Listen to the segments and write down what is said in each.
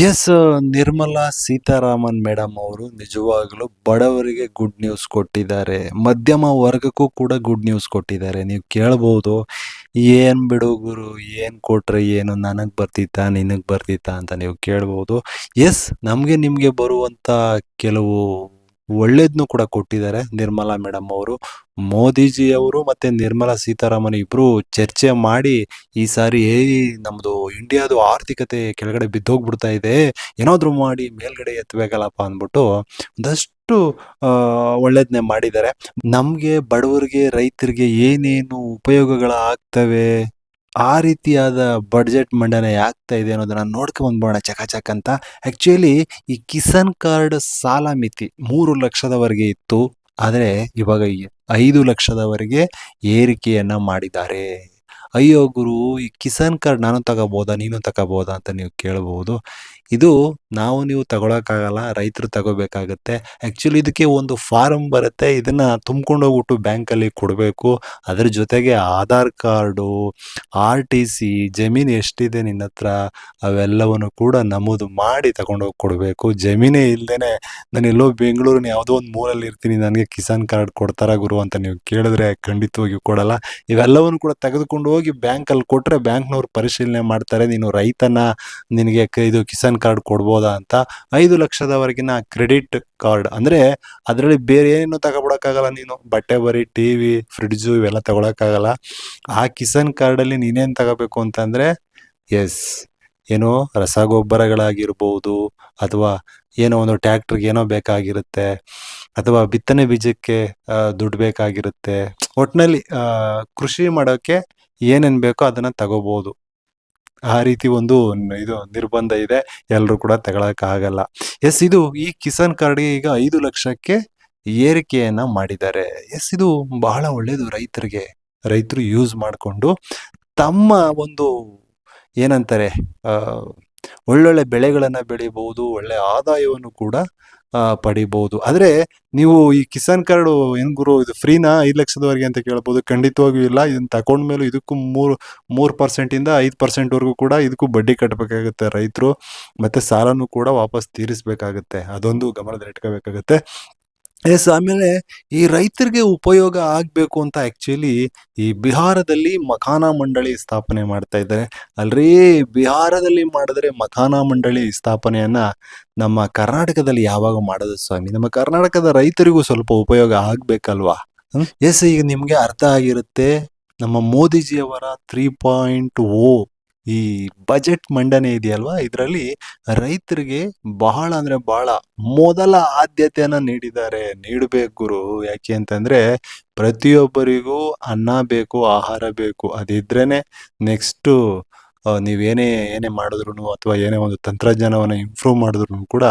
S, Nirmala Sitharaman madam ಅವರು ನಿಜವಾಗ್ಲೂ ಬಡವರಿಗೆ ಗುಡ್ ನ್ಯೂಸ್ ಕೊಟ್ಟಿದ್ದಾರೆ. ಮಧ್ಯಮ ವರ್ಗಕ್ಕೂ ಕೂಡ ಗುಡ್ ನ್ಯೂಸ್ ಕೊಟ್ಟಿದ್ದಾರೆ. ನೀವು ಕೇಳ್ಬೋದು, ಏನ್ ಬಿಡು ಗುರು, ಏನ್ ಕೊಟ್ರೆ ಏನು, ನನಗೆ ಬರ್ತಿತ್ತಾ, ನಿನಗೆ ಬರ್ತಿತ್ತಾ ಅಂತ ನೀವು ಕೇಳ್ಬೋದು. ಎಸ್, ನಮಗೆ ನಿಮಗೆ ಬರುವಂತ ಕೆಲವು ಒಳ್ಳೇದ್ನು ಕೂಡ ಕೊಟ್ಟಿದ್ದಾರೆ. ನಿರ್ಮಲಾ ಮೇಡಮ್ ಅವರು ಮೋದಿಜಿ ಅವರು ಮತ್ತೆ ನಿರ್ಮಲಾ ಸೀತಾರಾಮನ್ ಇಬ್ರು ಚರ್ಚೆ ಮಾಡಿ ಈ ಸಾರಿ ಏ ನಮ್ದು ಇಂಡಿಯಾದು ಆರ್ಥಿಕತೆ ಕೆಳಗಡೆ ಬಿದ್ದೋಗ್ಬಿಡ್ತಾ ಇದೆ. ಏನಾದ್ರು ಮಾಡಿ ಮೇಲ್ಗಡೆ ಎತ್ತಬೇಕಲ್ಲಪ್ಪ ಅಂದ್ಬಿಟ್ಟು ಒಂದಷ್ಟು, ಆ, ಒಳ್ಳೇದ್ನೇ ಮಾಡಿದ್ದಾರೆ. ನಮಗೆ ಬಡವರಿಗೆ, ರೈತರಿಗೆ ಏನೇನು ಉಪಯೋಗಗಳ ಆಗ್ತವೆ ಆ ರೀತಿಯಾದ ಬಡ್ಜೆಟ್ ಮಂಡನೆ ಆಗ್ತಾ ಇದೆ ಅನ್ನೋದನ್ನ ನೋಡ್ಕೊಂಡ್ ಬಂದ್ಬೋಣ ಚಕಾಚಕ್ ಅಂತ. ಆಕ್ಚುಲಿ ಈ ಕಿಸಾನ್ ಕಾರ್ಡ್ ಸಾಲ ಮಿತಿ ಮೂರು ಲಕ್ಷದವರೆಗೆ ಇತ್ತು. ಆದ್ರೆ ಇವಾಗ ಐದು ಲಕ್ಷದವರೆಗೆ ಏರಿಕೆಯನ್ನ ಮಾಡಿದ್ದಾರೆ. ಅಯ್ಯೋ ಗುರು, ಈ ಕಿಸಾನ್ ಕಾರ್ಡ್ ನಾನು ತಗೋಬೋದಾ, ನೀನು ತಗೋಬೋದಾ ಅಂತ ನೀವು ಕೇಳಬಹುದು ಇದು ನಾವು ನೀವು ತಗೊಳಕ್ಕಾಗಲ್ಲ, ರೈತರು ತಗೋಬೇಕಾಗತ್ತೆ. ಆ್ಯಕ್ಚುಲಿ ಇದಕ್ಕೆ ಒಂದು ಫಾರಮ್ ಬರುತ್ತೆ. ಇದನ್ನ ತುಂಬ್ಕೊಂಡು ಹೋಗ್ಬಿಟ್ಟು ಬ್ಯಾಂಕಲ್ಲಿ ಕೊಡಬೇಕು. ಅದ್ರ ಜೊತೆಗೆ Aadhaar card, R T C, ಜಮೀನು ಎಷ್ಟಿದೆ ನಿನ್ನ ಹತ್ರ, ಅವೆಲ್ಲವನ್ನು ಕೂಡ ನಮೂದು ಮಾಡಿ ತಗೊಂಡೋಗಿ ಕೊಡಬೇಕು. ಜಮೀನೇ ಇಲ್ದೇನೆ ನಾನು ಎಲ್ಲೋ ಬೆಂಗಳೂರಿನ ಯಾವುದೋ ಒಂದು ಮೂರಲ್ಲಿ ಇರ್ತೀನಿ, ನನಗೆ ಕಿಸಾನ್ ಕಾರ್ಡ್ ಕೊಡ್ತಾರಾ ಗುರು ಅಂತ ನೀವು ಕೇಳಿದ್ರೆ ಖಂಡಿತವಾಗಿ ಕೊಡಲ್ಲ. ಇವೆಲ್ಲವನ್ನು ಕೂಡ ತೆಗೆದುಕೊಂಡು ಬ್ಯಾಂಕಲ್ಲಿ ಕೊಟ್ರೆ ಬ್ಯಾಂಕ್ನವ್ರು ಪರಿಶೀಲನೆ ಮಾಡ್ತಾರೆ, ನೀನು ರೈತನ ನಿನಗೆ ಇದು ಕಿಸಾನ್ ಕಾರ್ಡ್ ಕೊಡ್ಬೋದಾ ಅಂತ. ಐದು ಲಕ್ಷದವರೆಗಿನ ಕ್ರೆಡಿಟ್ ಕಾರ್ಡ್ ಅಂದ್ರೆ ಅದರಲ್ಲಿ ಬೇರೆ ಏನು ತಗೊಬಿಡಕ್ಕಾಗಲ್ಲ ನೀನು. ಬಟ್ಟೆ ಬರಿ ಟಿವಿ ಫ್ರಿಡ್ಜು ಇವೆಲ್ಲ ತಗೊಳಕ್ಕಾಗಲ್ಲ. ಆ ಕಿಸಾನ್ ಕಾರ್ಡ್ ಅಲ್ಲಿ ನೀನೇನ್ ತಗೋಬೇಕು ಅಂತಂದ್ರೆ ಎಸ್ ಏನೋ ರಸಗೊಬ್ಬರಗಳಾಗಿರ್ಬೋದು, ಅಥವಾ ಏನೋ ಒಂದು ಟ್ಯಾಕ್ಟ್ರಿಗೆ ಏನೋ ಬೇಕಾಗಿರುತ್ತೆ, ಅಥವಾ ಬಿತ್ತನೆ ಬೀಜಕ್ಕೆ ದುಡ್ಡು ಬೇಕಾಗಿರುತ್ತೆ. ಒಟ್ಟಿನಲ್ಲಿ ಕೃಷಿ ಮಾಡೋಕೆ ಏನೇನ್ ಬೇಕೋ ಅದನ್ನ ತಗೋಬಹುದು ಆ ರೀತಿ ಒಂದು ಇದು ನಿರ್ಬಂಧ ಇದೆ. ಎಲ್ಲರೂ ಕೂಡ ತಗೊಳಕ್ಕಾಗಲ್ಲ ಎಸ್, ಇದು ಈ ಕಿಸಾನ್ ಕಾರ್ಡ್ಗೆ ಈಗ ಐದು ಲಕ್ಷಕ್ಕೆ ಏರಿಕೆಯನ್ನ ಮಾಡಿದ್ದಾರೆ. ಎಸ್, ಇದು ಬಹಳ ಒಳ್ಳೆಯದು ರೈತರಿಗೆ. ರೈತರು ಯೂಸ್ ಮಾಡಿಕೊಂಡು ತಮ್ಮ ಒಂದು ಏನಂತಾರೆ ಒಳ್ಳೊಳ್ಳೆ ಬೆಳೆಗಳನ್ನು ಬೆಳಿಬಹುದು ಒಳ್ಳೆ ಆದಾಯವನ್ನು ಕೂಡ ಪಡಿಬಹುದು ಆದ್ರೆ ನೀವು ಈ ಕಿಸಾನ್ ಕಾರ್ಡ್ ಏನ್ ಗುರು, ಇದು ಫ್ರೀನಾ? ಐದು ಲಕ್ಷದವರೆಗೆ ಅಂತ ಕೇಳ್ಬೋದು. ಖಂಡಿತವಾಗಿಯೂ ಇಲ್ಲ. ಇದನ್ನ ತಗೊಂಡ್ಮೇಲೂ ಇದಕ್ಕೂ ಮೂರು ಮೂರು ಪರ್ಸೆಂಟ್ ಇಂದ ಐದು ಪರ್ಸೆಂಟ್ವರೆಗೂ ಕೂಡ ಇದಕ್ಕೂ ಬಡ್ಡಿ ಕಟ್ಟಬೇಕಾಗುತ್ತೆ ರೈತರು. ಮತ್ತೆ ಸಾಲನೂ ಕೂಡ ವಾಪಸ್ ತೀರಿಸಬೇಕಾಗುತ್ತೆ. ಅದೊಂದು ಗಮನದಲ್ಲಿ ಇಟ್ಕೋಬೇಕಾಗುತ್ತೆ ಎಸ್, ಆಮೇಲೆ ಈ ರೈತರಿಗೆ ಉಪಯೋಗ ಆಗ್ಬೇಕು ಅಂತ ಆಕ್ಚುಲಿ ಈ ಬಿಹಾರದಲ್ಲಿ ಮಖಾನ ಮಂಡಳಿ ಸ್ಥಾಪನೆ ಮಾಡ್ತಾ ಇದ್ದಾರೆ. ಅಲ್ರಿ ಬಿಹಾರದಲ್ಲಿ ಮಾಡಿದ್ರೆ ಮಖಾನ ಮಂಡಳಿ ಸ್ಥಾಪನೆಯನ್ನ ನಮ್ಮ ಕರ್ನಾಟಕದಲ್ಲಿ ಯಾವಾಗ ಮಾಡೋದು ಸ್ವಾಮಿ? ನಮ್ಮ ಕರ್ನಾಟಕದ ರೈತರಿಗೂ ಸ್ವಲ್ಪ ಉಪಯೋಗ ಆಗ್ಬೇಕಲ್ವಾ? ಎಸ್, ಈಗ ನಿಮ್ಗೆ ಅರ್ಥ ಆಗಿರುತ್ತೆ. ನಮ್ಮ ಮೋದಿಜಿಯವರ ತ್ರೀ ಪಾಯಿಂಟ್ ಓ ಈ ಬಜೆಟ್ ಮಂಡನೆ ಇದೆಯಲ್ವಾ? ಇದರಲ್ಲಿ ರೈತರಿಗೆ ಬಹಳ ಅಂದ್ರೆ ಬಹಳ ಮೊದಲ ಆದ್ಯತೆಯನ್ನ ನೀಡಿದ್ದಾರೆ. ನೀಡಬೇಕು ಗುರು. ಯಾಕೆ ಅಂತಂದ್ರೆ ಪ್ರತಿಯೊಬ್ಬರಿಗೂ ಅನ್ನ ಬೇಕು, ಆಹಾರ ಬೇಕು. ಅದಿದ್ರೇನೆ ನೆಕ್ಸ್ಟ್ ನೀವೇನೇ ಏನೇ ಮಾಡಿದ್ರು ಅಥವಾ ಏನೇ ಒಂದು ತಂತ್ರಜ್ಞಾನವನ್ನು ಇಂಪ್ರೂವ್ ಮಾಡಿದ್ರು ಕೂಡ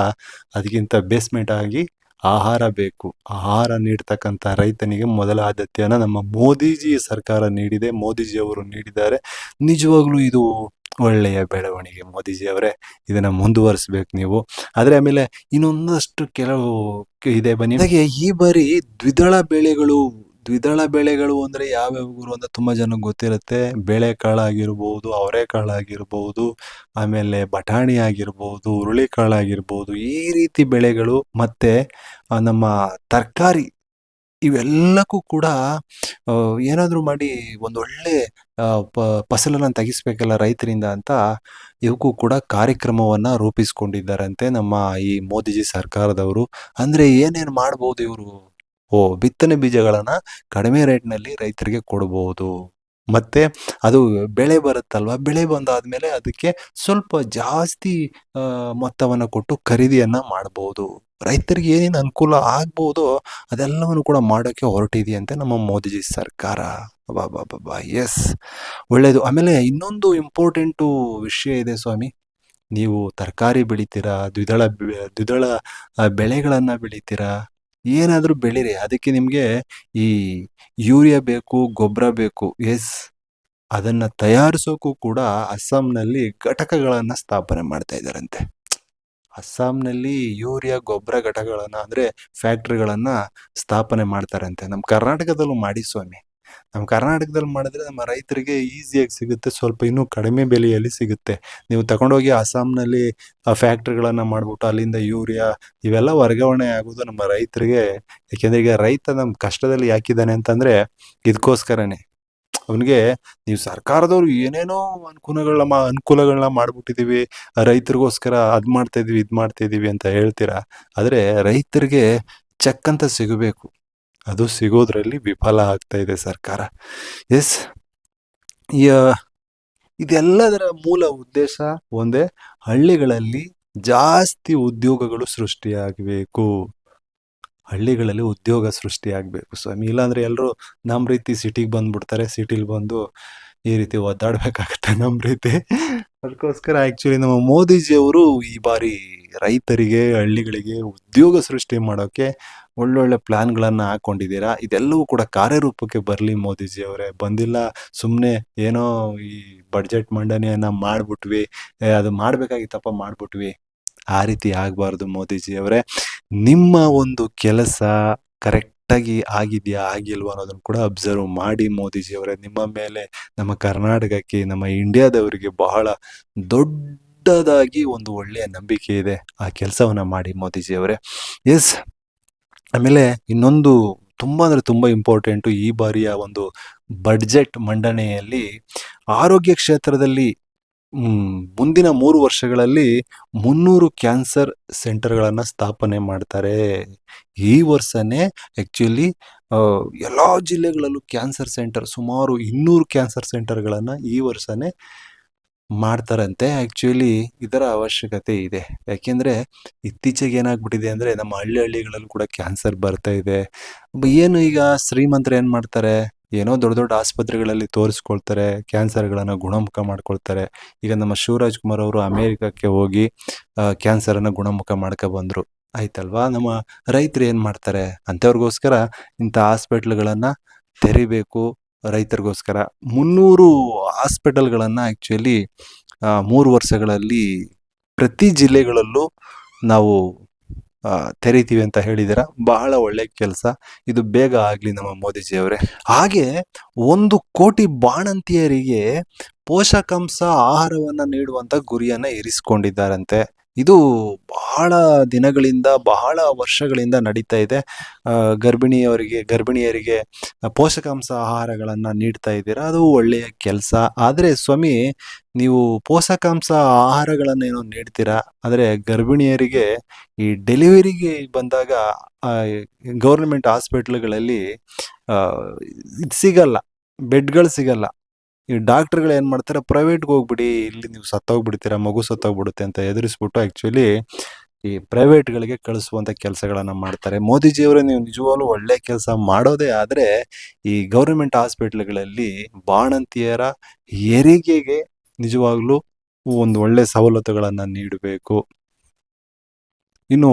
ಅದಕ್ಕಿಂತ ಬೇಸ್ಮೆಂಟ್ ಆಗಿ ಆಹಾರ ಬೇಕು. ಆಹಾರ ನೀಡ್ತಕ್ಕಂಥ ರೈತನಿಗೆ ಮೊದಲ ಆದ್ಯತೆಯನ್ನ ನಮ್ಮ ಮೋದಿಜಿ ಸರ್ಕಾರ ನೀಡಿದೆ. ಮೋದಿಜಿ ಅವರು ನೀಡಿದ್ದಾರೆ. ನಿಜವಾಗ್ಲೂ ಇದು ಒಳ್ಳೆಯ ಬೆಳವಣಿಗೆ ಮೋದಿಜಿ ಅವರೇ. ಇದನ್ನ ಮುಂದುವರಿಸ್ಬೇಕು ನೀವು. ಆದರೆ ಆಮೇಲೆ ಇನ್ನೊಂದಷ್ಟು ಕೆಲವು ಇದೆ ಬನ್ನಿ. ಈ ಬಾರಿ ದ್ವಿದಳ ಬೆಳೆಗಳು ದ್ವಿದಳ ಬೆಳೆಗಳು ಅಂದ್ರೆ ಯಾವ್ಯಾವ ಗುರು ಅಂತ ತುಂಬಾ ಜನ ಗೊತ್ತಿರುತ್ತೆ. ಬೇಳೆಕಾಳು ಆಗಿರ್ಬೋದು ಅವರೆಕಾಳು ಆಗಿರ್ಬೋದು ಆಮೇಲೆ ಬಟಾಣಿ ಆಗಿರ್ಬೋದು ಹುರುಳಿಕಾಳು ಆಗಿರ್ಬೋದು ಈ ರೀತಿ ಬೆಳೆಗಳು ಮತ್ತೆ ನಮ್ಮ ತರಕಾರಿ ಇವೆಲ್ಲಕ್ಕೂ ಕೂಡ ಏನಾದರೂ ಮಾಡಿ ಒಂದೊಳ್ಳೆ ಪ- ಫಸಲನ್ನ ತೆಗಿಸ್ಬೇಕಲ್ಲ ರೈತರಿಂದ ಅಂತ ಇವಕ್ಕೂ ಕೂಡ ಕಾರ್ಯಕ್ರಮವನ್ನ ರೂಪಿಸ್ಕೊಂಡಿದ್ದಾರಂತೆ ನಮ್ಮ ಈ ಮೋದಿಜಿ ಸರ್ಕಾರದವರು. ಅಂದ್ರೆ ಏನೇನ್ ಮಾಡ್ಬೋದು ಇವರು? ಓ, ಬಿತ್ತನೆ ಬೀಜಗಳನ್ನು ಕಡಿಮೆ ರೇಟ್ನಲ್ಲಿ ರೈತರಿಗೆ ಕೊಡ್ಬೋದು. ಮತ್ತೆ ಅದು ಬೆಳೆ ಬರುತ್ತಲ್ವ? ಬೆಳೆ ಬಂದಾದ್ಮೇಲೆ ಅದಕ್ಕೆ ಸ್ವಲ್ಪ ಜಾಸ್ತಿ ಮೊತ್ತವನ್ನು ಕೊಟ್ಟು ಖರೀದಿಯನ್ನ ಮಾಡಬಹುದು ರೈತರಿಗೆ ಏನೇನು ಅನುಕೂಲ ಆಗ್ಬಹುದು ಅದೆಲ್ಲವನ್ನು ಕೂಡ ಮಾಡೋಕ್ಕೆ ಹೊರಟಿದೆಯಂತೆ ನಮ್ಮ ಮೋದಿಜಿ ಸರ್ಕಾರ. ಬಾಬಾ ಎಸ್ ಒಳ್ಳೆಯದು ಆಮೇಲೆ ಇನ್ನೊಂದು ಇಂಪಾರ್ಟೆಂಟು ವಿಷಯ ಇದೆ ಸ್ವಾಮಿ. ನೀವು ತರಕಾರಿ ಬೆಳಿತೀರಾ? ದ್ವಿದಳ ದ್ವಿದಳ ಬೆಳೆಗಳನ್ನ ಬೆಳಿತೀರಾ? ಏನಾದ್ರೂ ಬೆಳೀರಿ. ಅದಕ್ಕೆ ನಿಮಗೆ ಈ ಯೂರಿಯಾ ಬೇಕು ಗೊಬ್ಬರ ಬೇಕು, ಎಸ್, ಅದನ್ನು ತಯಾರಿಸೋಕ್ಕೂ ಕೂಡ ಅಸ್ಸಾಂನಲ್ಲಿ ಘಟಕಗಳನ್ನು ಸ್ಥಾಪನೆ ಮಾಡ್ತಾ ಇದ್ದಾರಂತೆ ಅಸ್ಸಾಂನಲ್ಲಿ ಯೂರಿಯಾ ಗೊಬ್ಬರ ಘಟಕಗಳನ್ನು ಅಂದರೆ ಫ್ಯಾಕ್ಟ್ರಿಗಳನ್ನು ಸ್ಥಾಪನೆ ಮಾಡ್ತಾರಂತೆ. ನಮ್ಮ ಕರ್ನಾಟಕದಲ್ಲೂ ಮಾಡಿ ಸ್ವಾಮಿ. ನಮ್ಮ ಕರ್ನಾಟಕದಲ್ಲಿ ಮಾಡಿದ್ರೆ ನಮ್ಮ ರೈತರಿಗೆ ಈಸಿಯಾಗಿ ಸಿಗುತ್ತೆ, ಸ್ವಲ್ಪ ಇನ್ನೂ ಕಡಿಮೆ ಬೆಲೆಯಲ್ಲಿ ಸಿಗುತ್ತೆ. ನೀವು ತಗೊಂಡೋಗಿ ಅಸ್ಸಾಂನಲ್ಲಿ ಫ್ಯಾಕ್ಟ್ರಿಗಳನ್ನ ಮಾಡ್ಬಿಟ್ಟು ಅಲ್ಲಿಂದ ಯೂರಿಯಾ ಇವೆಲ್ಲ ವರ್ಗಾವಣೆ ಆಗೋದು ನಮ್ಮ ರೈತರಿಗೆ, ಯಾಕೆಂದರೆ ಈಗ ರೈತ ನಮ್ಮ ಕಷ್ಟದಲ್ಲಿ ಯಾಕಿದ್ದಾನೆ ಅಂತಂದ್ರೆ ಇದಕ್ಕೋಸ್ಕರನೇ ಅವನಿಗೆ ನೀವು ಸರ್ಕಾರದವ್ರು ಏನೇನೋ ಅನುಕೂಲಗಳನ್ನ ಮಾ ಅನುಕೂಲಗಳನ್ನ ಮಾಡ್ಬಿಟ್ಟಿದೀವಿ, ರೈತರಿಗೋಸ್ಕರ ಅದು ಮಾಡ್ತಾ ಇದು ಮಾಡ್ತಾ ಅಂತ ಹೇಳ್ತೀರಾ? ಆದರೆ ರೈತರಿಗೆ ಚೆಕ್ ಅಂತ ಸಿಗಬೇಕು. ಅದು ಸಿಗೋದ್ರಲ್ಲಿ ವಿಫಲ ಆಗ್ತಾ ಇದೆ ಸರ್ಕಾರ. ಎಸ್ ಇದೆಲ್ಲದರ ಮೂಲ ಉದ್ದೇಶ ಒಂದೇ ಹಳ್ಳಿಗಳಲ್ಲಿ ಜಾಸ್ತಿ ಉದ್ಯೋಗಗಳು ಸೃಷ್ಟಿಯಾಗಬೇಕು. ಹಳ್ಳಿಗಳಲ್ಲಿ ಉದ್ಯೋಗ ಸೃಷ್ಟಿಯಾಗಬೇಕು. ಸ್ವಾಮಿ, ಇಲ್ಲಾಂದ್ರೆ ಎಲ್ಲರೂ ನಮ್ಮ ರೀತಿ ಸಿಟಿಗೆ ಬಂದ್ಬಿಡ್ತಾರೆ. ಸಿಟಿಲಿ ಬಂದು ಈ ರೀತಿ ಒದ್ದಾಡಬೇಕಾಗತ್ತೆ ನಮ್ಮ ರೀತಿ. ಅದಕ್ಕೋಸ್ಕರ ಆಕ್ಚುಲಿ ನಮ್ಮ ಮೋದಿಜಿಯವರು ಈ ಬಾರಿ ರೈತರಿಗೆ, ಹಳ್ಳಿಗಳಿಗೆ ಉದ್ಯೋಗ ಸೃಷ್ಟಿ ಮಾಡೋಕ್ಕೆ ಒಳ್ಳೊಳ್ಳೆ ಪ್ಲ್ಯಾನ್ಗಳನ್ನು ಹಾಕ್ಕೊಂಡಿದ್ದೀರಾ ಇದೆಲ್ಲವೂ ಕೂಡ ಕಾರ್ಯರೂಪಕ್ಕೆ ಬರಲಿ ಮೋದಿಜಿ ಅವರೇ ಬಂದಿಲ್ಲ ಸುಮ್ಮನೆ ಏನೋ ಈ ಬಡ್ಜೆಟ್ ಮಂಡನೆಯನ್ನು ಮಾಡಿಬಿಟ್ವಿ. ಅದು ಮಾಡಬೇಕಾಗಿತ್ತಪ್ಪ ಮಾಡಿಬಿಟ್ವಿ. ಆ ರೀತಿ ಆಗಬಾರ್ದು ಮೋದಿಜಿ ಅವರೇ ನಿಮ್ಮ ಒಂದು ಕೆಲಸ ಕರೆಕ್ಟಾಗಿ ಆಗಿದೆಯಾ, ಆಗಿಲ್ವಾ ಅನ್ನೋದನ್ನ ಕೂಡ ಅಬ್ಸರ್ವ್ ಮಾಡಿ ಮೋದಿಜಿ ಅವರೇ ನಿಮ್ಮ ಮೇಲೆ ನಮ್ಮ ಕರ್ನಾಟಕಕ್ಕೆ, ನಮ್ಮ ಇಂಡಿಯಾದವರಿಗೆ ಬಹಳ ದೊಡ್ಡದಾಗಿ ಒಂದು ಒಳ್ಳೆಯ ನಂಬಿಕೆ ಇದೆ ಆ ಕೆಲಸವನ್ನ ಮಾಡಿ ಮೋದಿಜಿ ಅವರೇ ಎಸ್ ಆಮೇಲೆ ಇನ್ನೊಂದು ತುಂಬ ಅಂದ್ರೆ ತುಂಬ ಇಂಪಾರ್ಟೆಂಟು ಈ ಬಾರಿಯ ಒಂದು ಬಡ್ಜೆಟ್ ಮಂಡನೆಯಲ್ಲಿ ಆರೋಗ್ಯ ಕ್ಷೇತ್ರದಲ್ಲಿ ಮುಂದಿನ ಮೂರು ವರ್ಷಗಳಲ್ಲಿ ಮುನ್ನೂರು ಕ್ಯಾನ್ಸರ್ ಸೆಂಟರ್ಗಳನ್ನು ಸ್ಥಾಪನೆ ಮಾಡ್ತಾರೆ. ಈ ವರ್ಷನೇ ಆ್ಯಕ್ಚುಲಿ ಎಲ್ಲ ಜಿಲ್ಲೆಗಳಲ್ಲೂ ಕ್ಯಾನ್ಸರ್ ಸೆಂಟರ್ ಸುಮಾರು ಇನ್ನೂರು ಕ್ಯಾನ್ಸರ್ ಸೆಂಟರ್ಗಳನ್ನು ಈ ವರ್ಷನೇ ಮಾಡ್ತಾರಂತೆ. ಆ್ಯಕ್ಚುಲಿ ಇದರ ಅವಶ್ಯಕತೆ ಇದೆ. ಯಾಕೆಂದರೆ ಇತ್ತೀಚೆಗೆ ಏನಾಗ್ಬಿಟ್ಟಿದೆ ಅಂದರೆ ನಮ್ಮ ಹಳ್ಳಿ ಹಳ್ಳಿಗಳಲ್ಲೂ ಕೂಡ ಕ್ಯಾನ್ಸರ್ ಬರ್ತಾ ಇದೆ. ಏನು ಈಗ ಶ್ರೀಮಂತರು ಏನು ಮಾಡ್ತಾರೆ? ಏನೋ ದೊಡ್ಡ ದೊಡ್ಡ ಆಸ್ಪತ್ರೆಗಳಲ್ಲಿ ತೋರಿಸ್ಕೊಳ್ತಾರೆ, ಕ್ಯಾನ್ಸರ್ಗಳನ್ನು ಗುಣಮುಖ ಮಾಡ್ಕೊಳ್ತಾರೆ. ಈಗ ನಮ್ಮ ಶಿವರಾಜ್ ಕುಮಾರ್ ಅವರು ಅಮೇರಿಕಕ್ಕೆ ಹೋಗಿ ಕ್ಯಾನ್ಸರ್ ಅನ್ನ ಗುಣಮುಖ ಮಾಡ್ಕೊ ಬಂದ್ರು. ಆಯ್ತಲ್ವಾ? ನಮ್ಮ ರೈತರು ಏನು ಮಾಡ್ತಾರೆ? ಅಂಥವ್ರಿಗೋಸ್ಕರ ಇಂಥ ಹಾಸ್ಪಿಟ್ಲ್ಗಳನ್ನು ತೆರಿಬೇಕು ರೈತರಿಗೋಸ್ಕರ. ಮುನ್ನೂರು ಹಾಸ್ಪಿಟಲ್ಗಳನ್ನು ಆಕ್ಚುಲಿ ಮೂರು ವರ್ಷಗಳಲ್ಲಿ ಪ್ರತಿ ಜಿಲ್ಲೆಗಳಲ್ಲೂ ನಾವು ತೆರಿತೀವಿ ಅಂತ ಹೇಳಿದಿರ ಬಹಳ ಒಳ್ಳೆ ಕೆಲಸ. ಇದು ಬೇಗ ಆಗಲಿ ನಮ್ಮ ಮೋದಿಜಿ ಅವರೇ ಹಾಗೆ ಒಂದು ಕೋಟಿ ಬಾಣಂತಿಯರಿಗೆ ಪೋಷಕಾಂಶ ಆಹಾರವನ್ನ ನೀಡುವಂತ ಗುರಿಯನ್ನ ಇರಿಸಿಕೊಂಡಿದ್ದಾರಂತೆ. ಇದು ಬಹಳ ದಿನಗಳಿಂದ, ಬಹಳ ವರ್ಷಗಳಿಂದ ನಡೀತಾ ಇದೆ. ಗರ್ಭಿಣಿಯವರಿಗೆ, ಗರ್ಭಿಣಿಯರಿಗೆ ಪೋಷಕಾಂಶ ಆಹಾರಗಳನ್ನು ನೀಡ್ತಾ ಇದ್ದೀರಾ? ಅದು ಒಳ್ಳೆಯ ಕೆಲಸ. ಆದರೆ ಸ್ವಾಮಿ, ನೀವು ಪೋಷಕಾಂಶ ಆಹಾರಗಳನ್ನು ಏನೋ ನೀಡ್ತೀರಾ? ಆದರೆ ಗರ್ಭಿಣಿಯರಿಗೆ ಈ ಡೆಲಿವರಿಗೆ ಬಂದಾಗ ಗೌರ್ಮೆಂಟ್ ಹಾಸ್ಪಿಟ್ಲ್ಗಳಲ್ಲಿ ಇದು ಸಿಗಲ್ಲ. ಬೆಡ್ಗಳು ಸಿಗಲ್ಲ. ಈ ಡಾಕ್ಟರ್ಗಳು ಏನು ಮಾಡ್ತಾರೆ, ಪ್ರೈವೇಟ್ಗೆ ಹೋಗ್ಬಿಡಿ, ಇಲ್ಲಿ ನೀವು ಸತ್ತೋಗ್ಬಿಡ್ತೀರಾ, ಮಗು ಸತ್ತೋಗ್ಬಿಡುತ್ತೆ ಅಂತ ಎದುರಿಸ್ಬಿಟ್ಟು ಆಕ್ಚುಲಿ ಈ ಪ್ರೈವೇಟ್ಗಳಿಗೆ ಕಳಿಸುವಂತ ಕೆಲಸಗಳನ್ನು ಮಾಡ್ತಾರೆ. ಮೋದಿಜಿಯವರು ನೀವು ನಿಜವಾಗ್ಲೂ ಒಳ್ಳೆ ಕೆಲಸ ಮಾಡೋದೇ ಆದ್ರೆ, ಈ ಗೌರ್ಮೆಂಟ್ ಹಾಸ್ಪಿಟ್ಲ್ಗಳಲ್ಲಿ ಬಾಣಂತಿಯರ ಹೆರಿಗೆಗೆ ನಿಜವಾಗ್ಲೂ ಒಂದು ಒಳ್ಳೆ ಸವಲತ್ತುಗಳನ್ನು ನೀಡಬೇಕು. ಇನ್ನು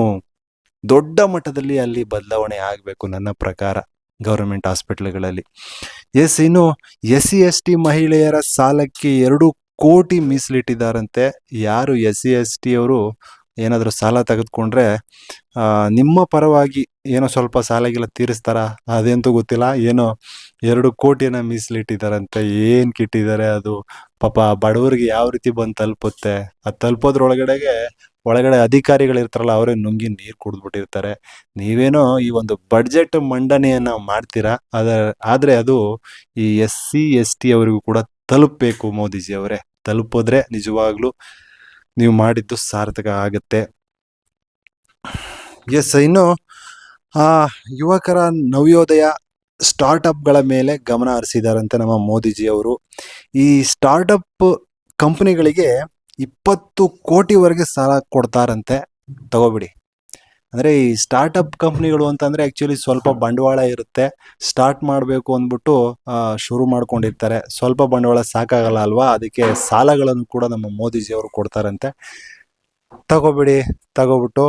ದೊಡ್ಡ ಮಟ್ಟದಲ್ಲಿ ಅಲ್ಲಿ ಬದಲಾವಣೆ ಆಗಬೇಕು ನನ್ನ ಪ್ರಕಾರ. ಗೌರ್ಮೆಂಟ್ ಹಾಸ್ಪಿಟ್ಲ್ಗಳಲ್ಲಿ. ಎಸ್, ಇನ್ನು ಎಸ್ ಸಿ ಎಸ್ ಟಿ ಮಹಿಳೆಯರ ಸಾಲಕ್ಕೆ ಎರಡು ಕೋಟಿ ಮೀಸಲಿಟ್ಟಿದ್ದಾರಂತೆ. ಯಾರು ಎಸ್ ಸಿ ಎಸ್ ಟಿ ಅವರು ಏನಾದರೂ ಸಾಲ ತೆಗೆದುಕೊಂಡ್ರೆ ನಿಮ್ಮ ಪರವಾಗಿ ಏನೋ ಸ್ವಲ್ಪ ಸಾಲಗೆಲ್ಲ ತೀರಿಸ್ತಾರ? ಅದೇಂತೂ ಗೊತ್ತಿಲ್ಲ. ಏನೋ ಎರಡು ಕೋಟಿನ ಮೀಸಲಿಟ್ಟಿದ್ದಾರಂತೆ. ಏನು ಕಿಟ್ಟಿದ್ದಾರೆ ಅದು? ಪಾಪ ಬಡವರಿಗೆ ಯಾವ ರೀತಿ ಬಂದು ತಲುಪುತ್ತೆ? ಅದು ತಲುಪೋದ್ರೊಳಗಡೆಗೆ ಒಳಗಡೆ ಅಧಿಕಾರಿಗಳು ಇರ್ತಾರಲ್ಲ, ಅವರೇ ನುಂಗಿ ನೀರು ಕುಡಿದ್ಬಿಟ್ಟಿರ್ತಾರೆ. ನೀವೇನೋ ಈ ಒಂದು ಬಡ್ಜೆಟ್ ಮಂಡನೆಯನ್ನು ಮಾಡ್ತೀರಾ? ಅದ, ಆದರೆ ಅದು ಈ ಎಸ್ ಸಿ, ಎಸ್ ಟಿ ಅವರಿಗೂ ಕೂಡ ತಲುಪಬೇಕು ಮೋದಿಜಿ ಅವರೇ. ತಲುಪಿದ್ರೆ ನಿಜವಾಗ್ಲೂ ನೀವು ಮಾಡಿದ್ದು ಸಾರ್ಥಕ ಆಗುತ್ತೆ. ಎಸ್, ಇನ್ನು, ಆ, ಯುವಕರ ನವೋದಯ ಸ್ಟಾರ್ಟಪ್ಗಳ ಮೇಲೆ ಗಮನ ಹರಿಸಿದಾರಂತೆ ನಮ್ಮ ಮೋದಿಜಿ ಅವರು. ಈ ಸ್ಟಾರ್ಟಪ್ ಕಂಪನಿಗಳಿಗೆ ಇಪ್ಪತ್ತು ಕೋಟಿವರೆಗೆ ಸಾಲ ಕೊಡ್ತಾರಂತೆ. ತಗೋಬಿಡಿ. ಅಂದರೆ ಈ ಸ್ಟಾರ್ಟಪ್ ಕಂಪ್ನಿಗಳು ಅಂತಂದರೆ ಆ್ಯಕ್ಚುಲಿ ಸ್ವಲ್ಪ ಬಂಡವಾಳ ಇರುತ್ತೆ. ಸ್ಟಾರ್ಟ್ ಮಾಡಬೇಕು ಅಂದ್ಬಿಟ್ಟು ಶುರು ಮಾಡ್ಕೊಂಡಿರ್ತಾರೆ. ಸ್ವಲ್ಪ ಬಂಡವಾಳ ಸಾಕಾಗಲ್ಲ ಅಲ್ವಾ? ಅದಕ್ಕೆ ಸಾಲಗಳನ್ನು ಕೂಡ ನಮ್ಮ ಮೋದಿಜಿಯವರು ಕೊಡ್ತಾರಂತೆ. ತಗೋಬಿಡಿ, ತಗೋಬಿಟ್ಟು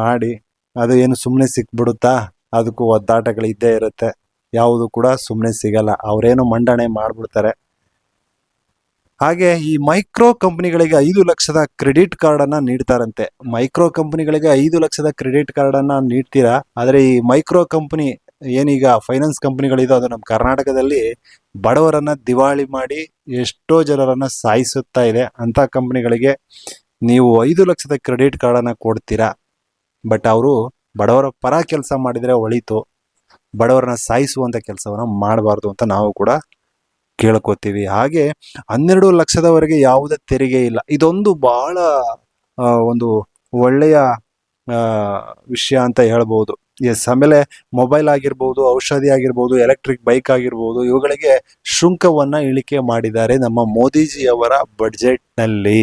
ಮಾಡಿ. ಅದು ಏನು ಸುಮ್ಮನೆ ಸಿಕ್ಬಿಡುತ್ತಾ? ಅದಕ್ಕೂ ಒದ್ದಾಟಗಳು ಇದ್ದೇ ಇರುತ್ತೆ. ಯಾವುದು ಕೂಡ ಸುಮ್ಮನೆ ಸಿಗಲ್ಲ. ಅವರೇನು ಮಂಡನೆ ಮಾಡ್ಬಿಡ್ತಾರೆ. ಹಾಗೆ ಈ ಮೈಕ್ರೋ ಕಂಪನಿಗಳಿಗೆ ಐದು ಲಕ್ಷದ ಕ್ರೆಡಿಟ್ ಕಾರ್ಡ್ ಅನ್ನ ನೀಡ್ತಾರಂತೆ. ಮೈಕ್ರೋ ಕಂಪನಿಗಳಿಗೆ ಐದು ಲಕ್ಷದ ಕ್ರೆಡಿಟ್ ಕಾರ್ಡ್ ಅನ್ನ ನೀಡ್ತೀರಾ? ಆದ್ರೆ ಈ ಮೈಕ್ರೋ ಕಂಪನಿ ಏನೀಗ ಫೈನಾನ್ಸ್ ಕಂಪನಿಗಳಿದೆ ಅದು ನಮ್ಮ ಕರ್ನಾಟಕದಲ್ಲಿ ಬಡವರನ್ನ ದಿವಾಳಿ ಮಾಡಿ ಎಷ್ಟೋ ಜನರನ್ನ ಸಾಯಿಸುತ್ತಾ ಇದೆ. ಅಂತ ಕಂಪನಿಗಳಿಗೆ ನೀವು ಐದು ಲಕ್ಷದ ಕ್ರೆಡಿಟ್ ಕಾರ್ಡನ್ನ ಕೊಡ್ತೀರಾ? ಬಟ್ ಅವರು ಬಡವರ ಪರ ಕೆಲಸ ಮಾಡಿದ್ರೆ ಒಳಿತು. ಬಡವರನ್ನ ಸಾಯಿಸುವಂತ ಕೆಲಸವನ್ನ ಮಾಡಬಾರ್ದು ಅಂತ ನಾವು ಕೂಡ ಕೇಳ್ಕೊತೀವಿ. ಹಾಗೆ ಹನ್ನೆರಡು ಲಕ್ಷದವರೆಗೆ ಯಾವುದೇ ತೆರಿಗೆ ಇಲ್ಲ. ಇದೊಂದು ಬಹಳ ಒಂದು ಒಳ್ಳೆಯ ವಿಷಯ ಅಂತ ಹೇಳ್ಬೋದು. ಎಸ್, ಆಮೇಲೆ ಮೊಬೈಲ್ ಆಗಿರ್ಬೋದು, ಔಷಧಿ ಆಗಿರ್ಬೋದು, ಎಲೆಕ್ಟ್ರಿಕ್ ಬೈಕ್ ಆಗಿರ್ಬೋದು, ಇವುಗಳಿಗೆ ಶುಂಕವನ್ನು ಇಳಿಕೆ ಮಾಡಿದ್ದಾರೆ ನಮ್ಮ ಮೋದಿಜಿಯವರ ಬಡ್ಜೆಟ್ನಲ್ಲಿ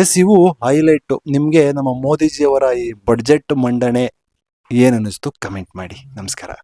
ಎಸ್, ಇವು ಹೈಲೈಟು. ನಿಮಗೆ ನಮ್ಮ ಮೋದಿಜಿಯವರ ಈ ಬಡ್ಜೆಟ್ ಮಂಡನೆ ಏನನ್ನಿಸ್ತು ಕಮೆಂಟ್ ಮಾಡಿ. ನಮಸ್ಕಾರ.